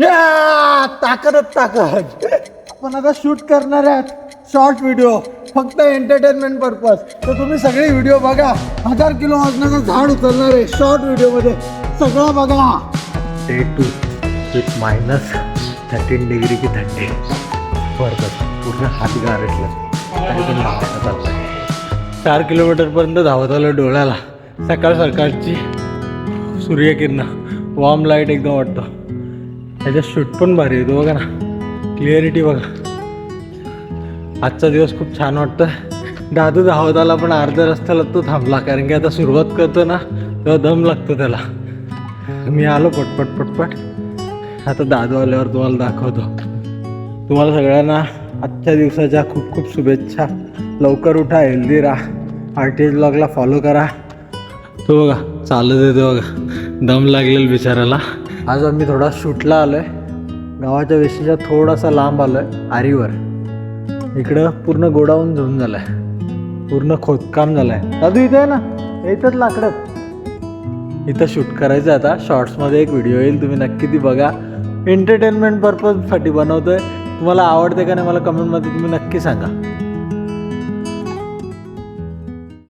या ताकदच ताकद. पण आता शूट करणार आहात. शॉर्ट व्हिडिओ फक्त एंटरटेनमेंट पर्पज तर तुम्ही सगळे व्हिडिओ बघा. हजार किलो वजनाचं झाड उचलणार आहे शॉर्ट व्हिडिओमध्ये सगळं बघा. Day two with minus thirteen degree की थंडी. बरं पूर्ण हात गारटलं तरी पण धावायला चाललंय चार किलोमीटरपर्यंत धावत आलं डोळ्याला. सकाळ सकाळची सूर्यकिरण. वॉर्म लाइट एकदम वाटतं. त्याच्यात शूट पण भारी येतो बघा ना. क्लिअरिटी बघा. आजचा दिवस खूप छान वाटतं दादू धावत आला पण अर्ध्या रस्त्याला तो थांबला कारण की आता सुरुवात करतो ना तेव्हा दम लागतो त्याला. मी आलो पटपट पटपट. आता दादू आल्यावर तुम्हाला दाखवतो. तुम्हाला सगळ्यांना आजच्या दिवसाच्या खूप खूप शुभेच्छा. लवकर उठा हेल्दी राहा. आर टी एच ब्लॉगला फॉलो करा. तो बघा चालत येतो बघा. दम लागलेल बिचाराला. आज आम्ही थोडा शूटला आलो आहे गावाच्या वेशीच्या थोडासा लांब आलो आहे आरीवर. इकडं पूर्ण गोडाऊन झोन झालं आहे पूर्ण खोदकाम झालं आहे दादू इथे आहे ना. येतात लाकडं. इथं शूट करायचं आहे आता. शॉर्ट्समध्ये एक व्हिडिओ येईल. तुम्ही नक्की ती बघा. एंटरटेनमेंट पर्पजसाठी बनवतोय. तुम्हाला आवडते का नाही मला कमेंटमध्ये तुम्ही नक्की सांगा.